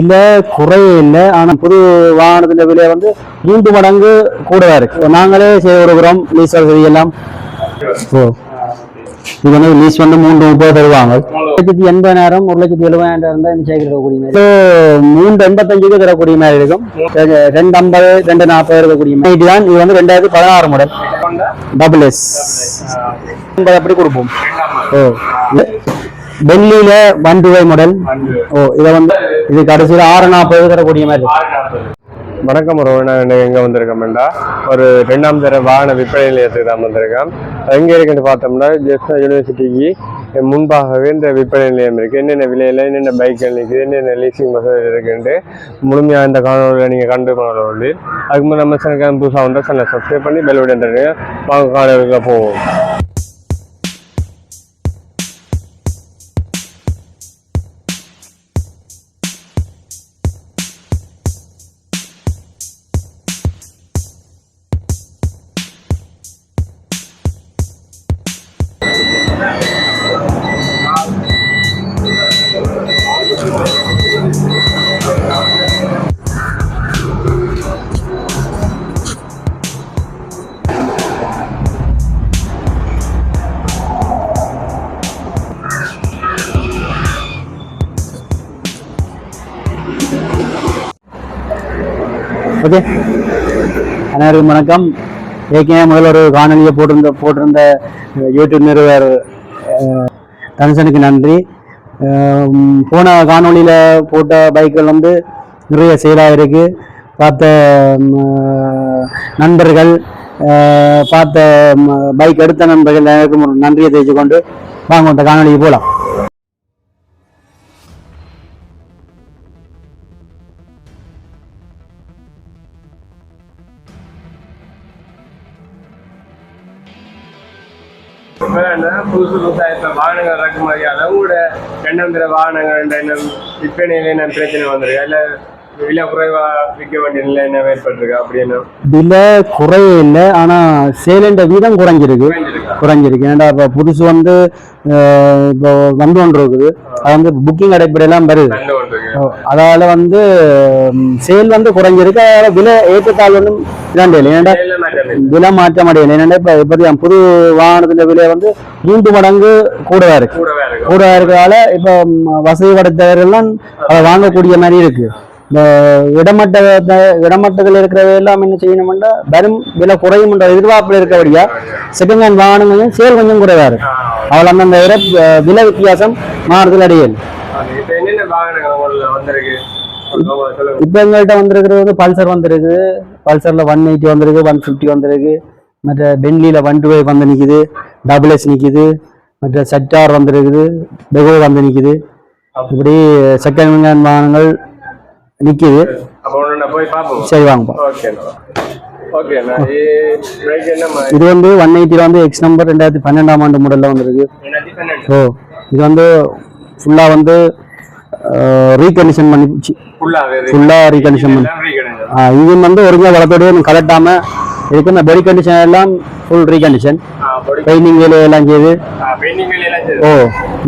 இல்ல குறையே இல்லை. ஆனா புது வாகனத்தின் விலை வந்து மூன்று மடங்கு கூடவா இருக்கு. நாங்களே செய்ய விடுகிறோம் லீஸ் வசதி எல்லாம். ஓ. இது வந்து லீஸ் வந்து மூன்று முப்பது தருவாங்க. ஒரு லட்சத்தி எண்பதாயிரம் ஒரு லட்சத்தி எழுபதாயிரம் இருந்தா இந்த சைக்கிள் இருக்கக்கூடிய மாதிரி. மூன்று எண்பத்தஞ்சுக்கு தரக்கூடிய மாதிரி இருக்கும். ரெண்டு ஐம்பது ரெண்டு நாற்பது இருக்கக்கூடிய மாதிரி. தான் இது வந்து ரெண்டாயிரத்தி பதினாறு மாடல் டபுள் எஸ் அப்படி கொடுப்போம். ஓ. டெல்லியில ஒன் டூ மாடல் ஓ இதை வந்து இது கடைசியில் ஆறு நாற்பது தரக்கூடிய மாதிரி. வணக்கம் ஒரு நான் எங்க வந்திருக்கோம்டா ஒரு ரெண்டாம் தர வாகன விற்பனை நிலையத்துக்கு தான் வந்திருக்கேன். எங்க இருக்குன்னு பார்த்தோம்னா ஜெஃப்னா யூனிவர்சிட்டிக்கு முன்பாகவே இந்த விற்பனை நிலையம் இருக்கு. என்னென்ன விலையில என்னென்ன பைக்கள் இருக்குது என்னென்ன லீசிங் வசதி இருக்குன்ட்டு முழுமையா இந்த காணொலியில் நீங்க கண்டு காணொலி அதுக்கு முன்னாடி நம்ம சேனல் புதுசாக வந்தால் சேனல் சப்ஸ்கிரைப் பண்ணி பெல் பட்டன் வாங்க காணொலிக்குள்ள போவோம். ஓகே. அனைவருக்கும் வணக்கம். ஏற்கனவே முதல்ல ஒரு காணொலியை போட்டிருந்த போட்டிருந்த யூடியூப் நிறுவர் தனுசனுக்கு நன்றி. போன காணொளியில் போட்ட பைக்குகள் வந்து நிறைய செயலாக இருக்கு. பார்த்த நண்பர்கள் பார்த்த பைக் எடுத்த நண்பர்கள் எல்லாருக்கும் நன்றியை தெரிவித்துக்கொண்டு வாங்க இந்த காணொலிக்கு போகலாம். புதுசு புதுசாக இப்போ வாகனங்கள் இறக்குமதி அளவோட ரெண்டாம் தர வாகனங்கள் என்ன விற்பனையில என்ன பிரச்சனை வந்திருக்கு? இல்லை விலை குறைவா விற்க வேண்டிய நிலை என்ன ஏற்பட்டிருக்கு? அப்படின்னு விலை குறைய இல்லை ஆனால் சேலண்ட வீதம் குறைஞ்சிருக்கு. குறைஞ்சிருக்கு? ஏன்டா இப்போ புதுசு வந்து இப்போ வந்து ஒன்று இருக்குது. அது வந்து புக்கிங் அடிப்படையெல்லாம் வருது. அதால வந்து சேல் வந்து குறைஞ்சிருக்கு. அதனால விலை ஏற்றத்தாழ் ஒன்றும் இதாண்டு இல்லை. விலை மாற்றம் அடையலை. ஏன்னா இப்போ இப்போதைய புது வாகனத்தின் விலை வந்து மூன்று மடங்கு கூடவா இருக்கு. கூடவே இருக்கிறதால இப்போ வசதி படைத்தவர்கள்லாம் அதை வாங்கக்கூடிய மாதிரி இருக்கு. இந்த இடமட்ட இடமட்டத்தில் இருக்கிறவ எல்லாம் என்ன செய்யணும்னா வரும் விலை குறையும் என்ற எதிர்பார்ப்பில் இருக்கபடியா செகண்ட் ஹேண்ட் வாகனம் கொஞ்சம் சேல் கொஞ்சம் குறைவா இருக்கு அவள் அந்தந்த விலை விலை வித்தியாசம் மாறுதல் அடையல். வந்திருக்கு. இப்போ எங்கள்கிட்ட வந்திருக்கிறது வந்து பல்சர் வந்திருக்குது பல்சர்ல ஒன் எயிட்டி வந்திருக்கு ஒன் ஃபிஃப்டி வந்திருக்கு. மற்ற பென்லியில் ஒன் டூ வந்து நிற்குது டபுள் எஸ் நிற்குது மற்ற செட்டார் வந்திருக்குது. பெகோ வந்து நிற்குது இப்படி செகண்ட் ஹேண்ட் வாகனங்கள் நிற்குது சரி வாங்கப்பா இது வந்து ஒன் எயிட்டியில் வந்து எக்ஸ் நம்பர் ரெண்டாயிரத்தி பன்னெண்டாம் ஆண்டு மாடலில் வந்திருக்கு. ஸோ இது வந்து ஃபுல்லாக வந்து ரீகண்டிஷன் பண்ணி ஃபுல்லாக ரீகண்டிஷன் பண்ணி இது வந்து ஒரிஜினல் வளத்தோடய கலட்டாமல் இதுக்கு இந்த பெரி கண்டிஷன் எல்லாம் ஃபுல் ரீகண்டிஷன் பொடி பெயிண்டிங் வேலை எல்லாம் செய்து. ஓ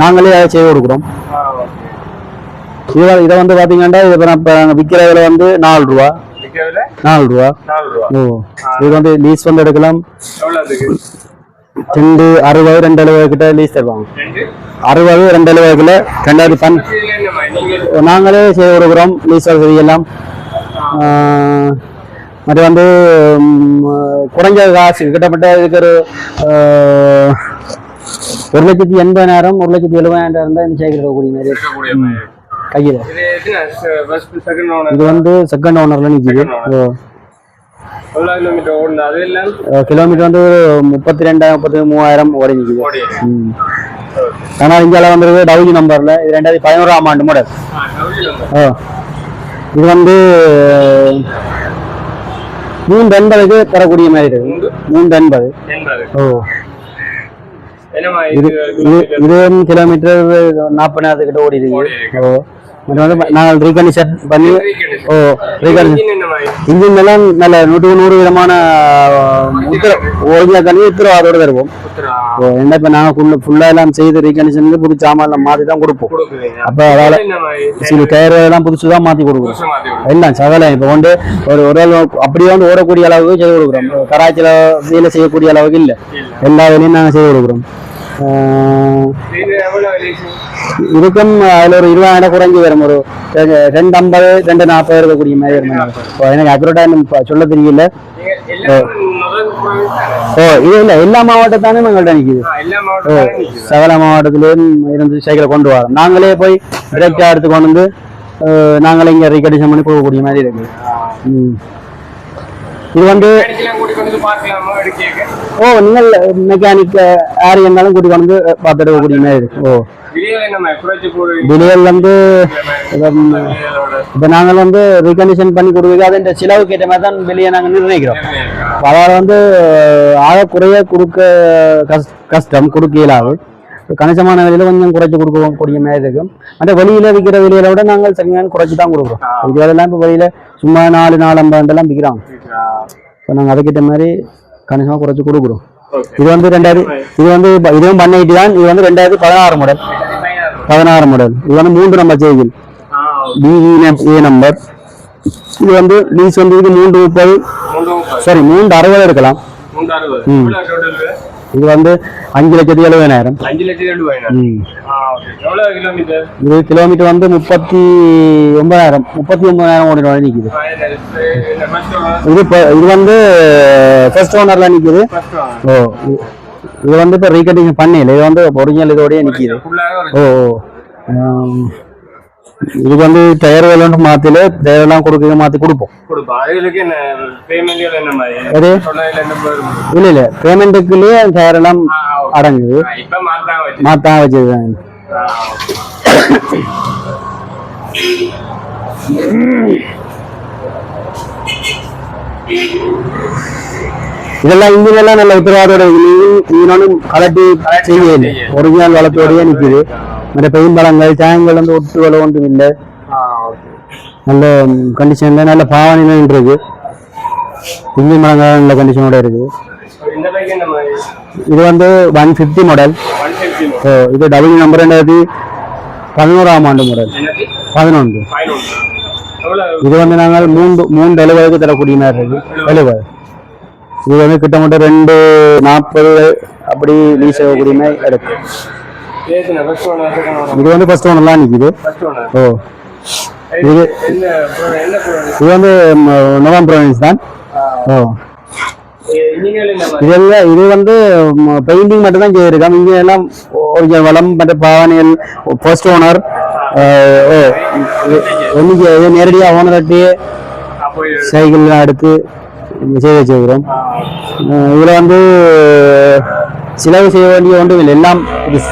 நாங்களே அதை செய்து கொடுக்குறோம். இதை இதை வந்து பார்த்தீங்கன்னா இது இப்போ நாங்கள் விற்கிற விலை வந்து நாலு ரூபா. நாலு ரூபா. ஓ இது வந்து லீஸ் வந்து எடுக்கலாம். ரெண்டு அறுபது ரெண்டு எழுபது கிட்ட லீஸ் தருவாங்க அறுபது ரெண்டு எழுபதுக்குள்ள ரெண்டாயிரத்தி பன் நீங்கள் செய்து கொடுக்குறோம் லீஸ் ஆஹ், அது வந்து குறைஞ்ச காசு. கிட்டத்தட்ட இதுக்கு ஒரு ஒரு லட்சத்தி எண்பதாயிரம் ஒரு லட்சத்தி எழுபதாயிரம் இருந்தால் இந்த சைக்கிள் இருக்கக்கூடிய மாதிரி. கையில். இது வந்து செகண்ட் ஓனர்ல நிற்கிது கிலோமீட்டர் வந்து முப்பத்தி ரெண்டாயிரம் முப்பத்தி மூவாயிரம் ஓடி நிற்கிது ஆனால் இந்தியாவில் வந்துருக்கு டவுஜி நம்பரில் இது ரெண்டாயிரத்தி பதினோராம் ஆண்டு மாடல் ஓ இது வந்து மூன்று எண்பதுக்கு தரக்கூடிய மாதிரி இருக்கு. மூன்று? எண்பது. ஓ. இது கிலோமீட்டர்? நாற்பதாயிரத்து கிட்ட ஓடி இருக்கு இருக்கு. ஓ. நாங்கள் ரீகண்டிஷன் பண்ணி ஓ ரீகண்டிஷன் இன்ஜின் எல்லாம் நல்ல நூற்றுக்கு நூறு விதமான ஒரிஜினல் தண்ணி உத்தரவாதோட தருவோம் ஓ, என்ன இப்போ நாங்கள் ஃபுல்லாக எல்லாம் செய்து ரீகண்டிஷன் புது சாமான் மாற்றி தான் கொடுப்போம். அப்போ அதால் சில டயர் எல்லாம் புதுசு தான் மாற்றி கொடுக்குறோம். எல்லாம் சகலம். இப்போ வந்து ஒரு ஒரு அப்படியே வந்து ஓடக்கூடிய அளவுக்கு செய்து கொடுக்குறோம். கராச்சியில் வேலை செய்யக்கூடிய அளவுக்கு இல்லை. இல்ல. எல்லா வேலையும் நாங்கள் செய்து கொடுக்குறோம். ஆஹ் இதுக்கும் அதில் ஒரு இருபதாயிரம் குறைஞ்சி வரும். ஒரு ரெண்டு ஐம்பது ரெண்டு நாற்பது இருக்கக்கூடிய மாதிரி வரும் எனக்கு அக்ரோட்டா சொல்ல தெரியல. ஓ. இது இல்லை எல்லா மாவட்டத்தானே எங்கள்கிட்ட நிற்கிது ஓ சகல மாவட்டத்திலேயும் இருந்து சைக்கிளை கொண்டு வரோம். நாங்களே போய் டிரெக்டாக எடுத்து கொண்டு வந்து நாங்களே இங்கே ரீகண்டிஷன் பண்ணி போகக்கூடிய மாதிரி இருக்கு. ம். இது வந்து ஓ நீங்கள் மெக்கானிக் யார் இருந்தாலும் கூட்டி வந்து பார்த்து எடுக்கக்கூடிய மாதிரி இருக்கு. ஓ. விலையில வந்து இப்போ நாங்கள் வந்து ரீகண்டிஷன் பண்ணி கொடுக்குறது அது இந்த செலவுக்கு ஏற்ற மாதிரி தான் வெளியே நாங்கள் நிர்ணயிக்கிறோம். அதாவது வந்து ஆக குறைய கொடுக்க கஷ் கஷ்டம் கொடுக்க இயலாது கணிசமான விலையில கொஞ்சம் குறைச்சு கொடுக்கக்கூடிய மாதிரி இருக்கும் அந்த வெளியில விற்கிற விலையில விட நாங்கள் செகண்ட் குறைச்சி தான் கொடுக்குறோம். விற்கிறதெல்லாம் இப்போ வெளியில சும்மா நாலு நாலு ஐம்பதுலாம் விற்கிறாங்க இப்போ நாங்கள் அதுக்கிட்ட மாதிரி கணிசமாக குறைச்சி கொடுக்குறோம். இது வந்து ரெண்டாயிரத்தி இது வந்து இதுவும் பண்ணைட்டு தான் இது வந்து ரெண்டாயிரத்தி பதினாறு மாடல் பதினாறு மாடல் இது வந்து மூன்று நம்பர் டிஇ ஏ நம்பர் இது வந்து லீஸ் வந்து இது மூன்று முப்பது. சாரி மூன்று அறுபது அறுபது. ம். இது வந்து அஞ்சு லட்சத்தி எழுபதாயிரம். அஞ்சு ரூபாய் இது கிலோமீட்டர்? வந்து முப்பத்தி ஒன்பதாயிரம். முப்பத்தி ஒன்பதாயிரம் ஓடி நிற்குது இது இப்போ இது வந்து ஃபர்ஸ்ட் ஓனர்ல நிற்குது ஓ இது- வந்து இப்போ ரீகண்டிஷன் பண்ணல. இது வந்து ஒரிஜினல் இதோடய நிற்கிது ஓ ஓ. இதுக்கு வந்து டயர் வேலை மாத்தில டயர் எல்லாம் கொடுக்க மாத்தி கொடுப்போம். இல்ல இல்ல. பேமெண்ட்டுக்குள்ளேயே டயர் எல்லாம் அடங்குது. மாத்தான் வச்சு மாத்தான் வச்சிருக்காங்க இதெல்லாம் இன்ஜின் எல்லாம் நல்ல உத்தரவாதோட இன்னொன்னும் கலட்டி ஒரிஜினல் வளத்தோடயே நிக்குது. மற்ற பெயின் பழங்கள் டேங்கள் வந்து ஒட்டுகள் ஒன்றும் இல்லை. நல்ல கண்டிஷன்ல நல்ல பாவனையில இருக்கு. இன்ஜின் பழங்கள் நல்ல கண்டிஷனோட இருக்கு. இது வந்து ஒன் ஃபிஃப்டி மாடல் இது டபுள் நம்பர் ரெண்டாயிரத்தி பதினோராம் ஆண்டு மாடல் பதினொன்று. இது வந்து நாங்கள் மூன்று மூன்று எழுபதுக்கு தரக்கூடிய மாதிரி இருக்கு. எழுபது இது வந்து கிட்டத்தட்ட ரெண்டு நாற்பது அப்படி லீஸ் ஆகக்கூடிய மாதிரி இருக்கு. இது வந்து ஃபர்ஸ்ட் ஒன்லாம் ஒன் ஓ. இது இது வந்து நவம்பர் ப்ரொவின்ஸ் தான். ஓ. இதெல்லாம் இது வந்து பெயிண்டிங் மட்டும் தான் செய்திருக்கோம் இங்கே எல்லாம் வளம் மற்ற பாவனைகள் ஃபர்ஸ்ட் ஓனர் ஒன்றுக்கு இது நேரடியாக ஓனர்கிட்டே அப்போ சைக்கிள்லாம் எடுத்து செய்து வச்சுருக்கிறோம். இதில் வந்து செலவு செய்ய வேண்டிய ஒன்றும் இல்லை. எல்லாம் புதுசு.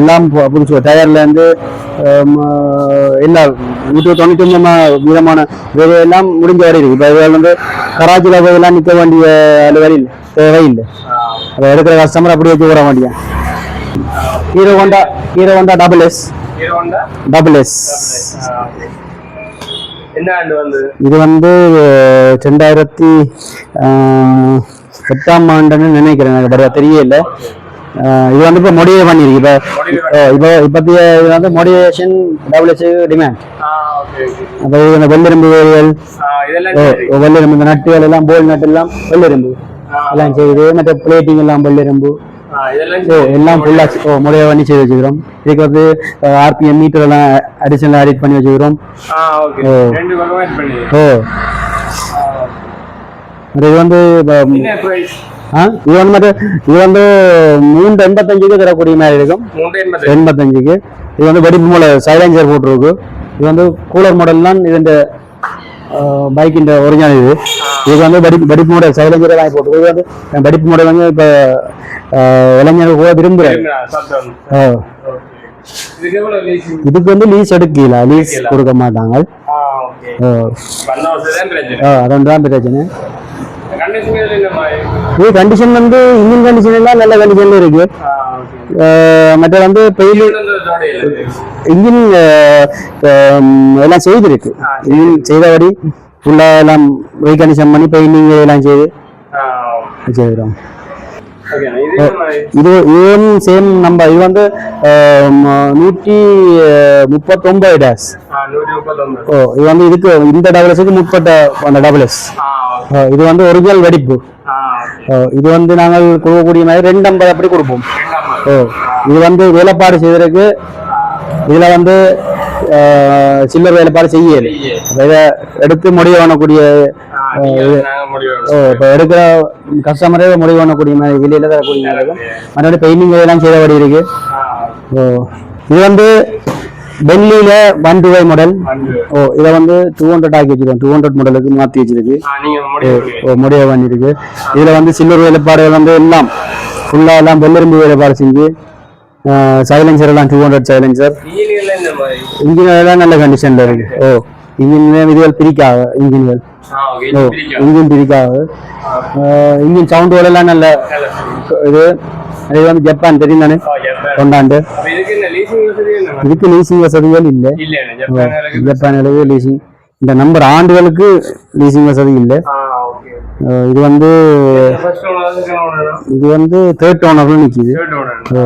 எல்லாம் புதுசு. டயர்லேருந்து எல்லா நூற்றி தொண்ணூற்றி ஒன்பது விதமான வேலை எல்லாம் முடிஞ்ச வரை இருக்கு. இப்போ இதில் வந்து கராச்சியில் போயெல்லாம் நிற்க வேண்டிய அலுவலில் தேவை இல்லை அதை எடுக்கிற கஸ்டமர் அப்படி வச்சு விட வேண்டிய Hero Honda Hero Honda double S double S என்ன ஆண்டு வந்து இது வந்து ரெண்டாயிரத்தி எட்டாம் ஆண்டுன்னு நினைக்கிறேன். எனக்கு சரியா தெரியல. இது வந்து இப்போ மொடியே பண்ணியிருக்கு இப்போ இப்போ இப்போத்திய இது வந்து மொடிவேஷன் டபுள் எஸ் டிமாண்ட் அப்போ இது இந்த வெள்ளெரும்பு வேலைகள் ஓ. வெள்ளெரும்பு இந்த நட்டுகள் எல்லாம் போல் நட்டு எல்லாம் வெள்ளெரும்பு. எல்லாம் செய்யுது மற்ற பிளேட்டிங் எல்லாம் வெள்ளெரும்பு. ஓ. எல்லாம் ஃபுல்லாக ஓ முறையை பண்ணி செய்து வச்சுக்கிறோம். இதுக்கு வந்து ஆர்பிஎம் மீட்டர் எல்லாம் அடிஷனல் ஆடிட் பண்ணி வச்சுக்கிறோம். ஓகே ஓ. பண்ணி ஓ இது வந்து இது வந்து மற்ற இது வந்து மூன்று எண்பத்தஞ்சுக்கு தரக்கூடிய மாதிரி இருக்கும். எண்பத்தஞ்சுக்கு. இது வந்து வெடிப்பு மூல சைலன்சர் போட்டிருக்கு. இது வந்து கூலர் மாடல் தான். இது இந்த பைக்கின் ஒரிஜினல் இது. இது வந்து வெடிப்பு வெடிப்பு மாடல் சைலன்சர் வாங்கி போட்டிருக்கு. இது வந்து வெடிப்பு மாடல் வந்து இப்போ இளைஞர்கள் கூட ஓகே. இதுக்கு வந்து லீஸ் எடுக்கல. லீஸ் கொடுக்க மாட்டாங்க. அதான் தான் பிரச்சனை. இது கண்டிஷன் வந்து இன்ஜின் கண்டிஷன் எல்லாம் நல்ல கண்டிஷன்ல இருக்கு. மற்ற வந்து பெயில் இன்ஜின் எல்லாம் செய்திருக்கு. இன்ஜின் செய்தபடி ஃபுல்லாக எல்லாம் ரீகண்டிஷன் பண்ணி பெயிண்டிங் எல்லாம் செய்து. செய்கிறோம் இது இதுவும் சேம் நம்பர் இது வந்து நூற்றி முப்பத்தொன்பது டேஸ் ஓ இது வந்து இதுக்கு இந்த டபுள்எஸ்க்கு முற்பட்ட அந்த டபுள்எஸ் இது வந்து ஒரிஜினல் வெடிப்பு. ஓ, இது வந்து நாங்கள் கொடுக்கக்கூடிய மாதிரி ரெண்டு ஐம்பது அப்படி கொடுப்போம். ஓ இது வந்து வேலைப்பாடு செய்வதற்கு இதில் வந்து சில்லர் வேலைப்பாடு செய்யல. இதை எடுத்து முடிவு பண்ணக்கூடிய ஓ இப்போ எடுக்கிற கஸ்டமரே முடிவு பண்ணக்கூடிய மாதிரி வெளியில தரக்கூடிய மாதிரி இருக்கும் மற்றபடி பெயிண்டிங் எல்லாம் செய்தபடி இருக்கு ஓ இது வந்து டெல்லியில ஒன் டூ மாடல் ஓ இதை வந்து டூ ஹண்ட்ரட் ஆக்கி வச்சிருக்கோம். டூ ஹண்ட்ரட் மாடலுக்கு மாற்றி வச்சிருக்கு. ஓ முடிவு பண்ணிருக்கு. இதுல வந்து சில்வர் வேலைப்பாடுகள் வந்து எல்லாம் ஃபுல்லா எல்லாம் வெள்ளெரும்பு வேலைப்பாடு செஞ்சு சைலன்சர் எல்லாம் டூ ஹண்ட்ரட் சைலன்சர் இன்ஜின் எல்லாம் நல்ல கண்டிஷன்ல இருக்கு. ஓ இன்ஜின் இதுகள் பிரிக்காது இன்ஜின்கள் ஓ இன்ஜின் பிரிக்காது. இன்ஜின் சவுண்ட் எல்லாம் நல்ல இது. இது வந்து ஜப்பான் தெரியும் தானே? கொண்டாண்டு. இதுக்கு லீசிங் வசதிகள் இல்லை. ஜப்பானுக்கு லீசிங் இந்த நம்பர் ஆண்டுகளுக்கு லீசிங் வசதி இல்லை. இது வந்து இது வந்து தேர்ட் ஓனர்ல நிக்குது. ஓ.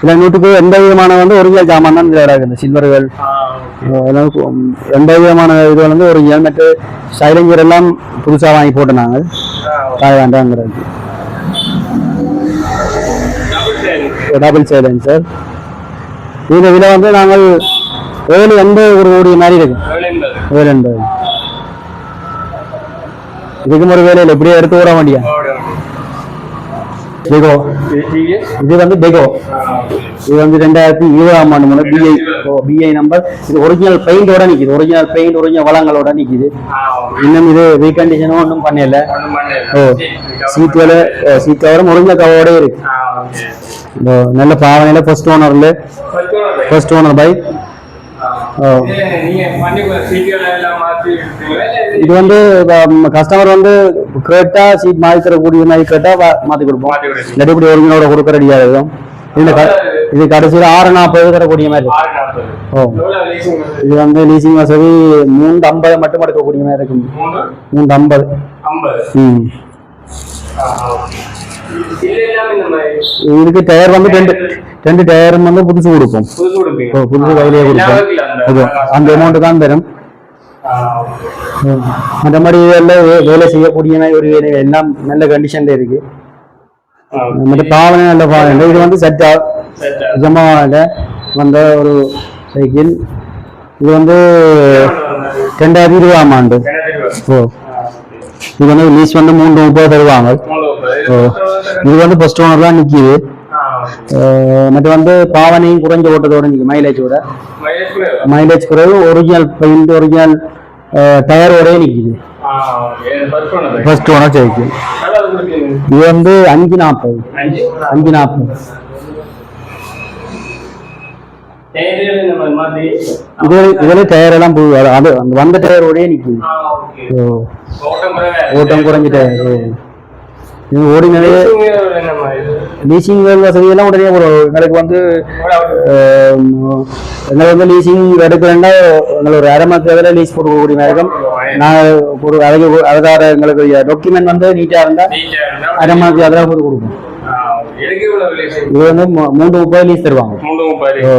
இதுல நூற்றுக்கு எண்பது விதமான வந்து ஒரிஜினல் ஜாமான் தான் இதுல இருக்குது. சில்வர்கள் எண்பது விதமான இது வந்து ஒரிஜினல் மற்ற சைலஞ்சர் எல்லாம் புதுசா வாங்கி போட்டோம் நாங்கள் காய வேண்டாங்கிறது டபுள் சைலன்சர் இந்த இதில் வந்து நாங்கள் ஏழு எண்பது ஒரு கோடி மாதிரி இருக்கு. ஏழு எண்பது. இதுக்கும் ஒரு வேலையில் எப்படியோ எடுத்து விட வேண்டியா டெகோ இது வந்து டெகோ இது வந்து ரெண்டாயிரத்தி இருபதாம் ஆண்டு முதல் பிஐ பிஐ நம்பர் இது ஒரிஜினல் பெயிண்டோட நிக்குது. ஒரிஜினல் பெயிண்ட் ஒரிஜினல் வளங்களோட நிக்குது. இன்னும் இது ரீகண்டிஷனும் ஒன்றும் பண்ணல. ஓ சீட் வேலை சீட் கவரும் ஒரிஜினல் கவரோட இருக்கு. நல்ல பாவனையில ஃபர்ஸ்ட் ஓனர்ல ஃபர்ஸ்ட் ஓனர் பை இது வந்து கஸ்டமர் வந்து கேட்டா சீட் மாத்தி தரக்கூடிய மாதிரி கேட்டா மாத்தி கொடுப்போம். இல்லாட்டி இப்படி ஒரிஜினலோட கொடுக்க ரெடியா இருக்கும். இது கடைசியில் ஆறு நாற்பது தரக்கூடிய மாதிரி. ஓ. இது வந்து லீசிங் வசதி மூன்று ஐம்பது மட்டும் எடுக்கக்கூடிய மாதிரி இருக்கும். மூன்று? ஐம்பது. ம். இதுக்கு டயர் வந்து ரெண்டு ரெண்டு டயரும் வந்து புதுசு ஓ, புதுசு கையிலேயே கொடுப்போம் அது அந்த அமௌண்ட் தான் தரும். அந்த மாதிரி இதெல்லாம் வேலை செய்யக்கூடிய ஒரு வேலை எல்லாம் நல்ல கண்டிஷன்ல இருக்கு மற்ற பாவனை நல்ல பாவனை இது வந்து செட்டா நிஜமாவில் வந்த ஒரு சைக்கிள் இது வந்து ரெண்டாயிரத்தி இருபதாம் ஆண்டு ஓ இது வந்து லீஸ் வந்து மூன்று முப்பது தருவாங்க ஓ இது வந்து ஃபர்ஸ்ட் ஓனர் தான் நிக்குது அஹ் மற்ற வந்து பாவனையும் குறைஞ்ச ஓட்டத்தோட நிற்கும் மைலேஜோட மைலேஜ் குறைவு ஒரிஜினல் பெயிண்ட் ஒரிஜினல் டயரோடய நிக்குது. ஃபர்ஸ்ட் ஓனர் சைக்கிள் இது வந்து அஞ்சு நாற்பது. அஞ்சு நாற்பது. இது இதுல டயர் எல்லாம் அது வந்த டயரோடய நிக்குது. ஓ. ஓட்டம் குறைஞ்ச டயர் இது ஓடினதே லீசிங் வசதி எல்லாம் உடனே ஒரு எங்களுக்கு வந்து எங்களுக்கு வந்து லீசிங் எடுக்கிறேன்னா எங்களுக்கு ஒரு அரை மாதத்துல லீஸ் போடக்கூடிய மாதிரி இருக்கும் நான் ஒரு அதுக்கு அதுக்காக எங்களுக்கு டாக்குமெண்ட் வந்து நீட்டாக இருந்தால் அரை மாதத்துக்கு அதெல்லாம் போட்டு கொடுப்போம். இது வந்து மூன்று முப்பது லீஸ் தருவாங்க. ஓ.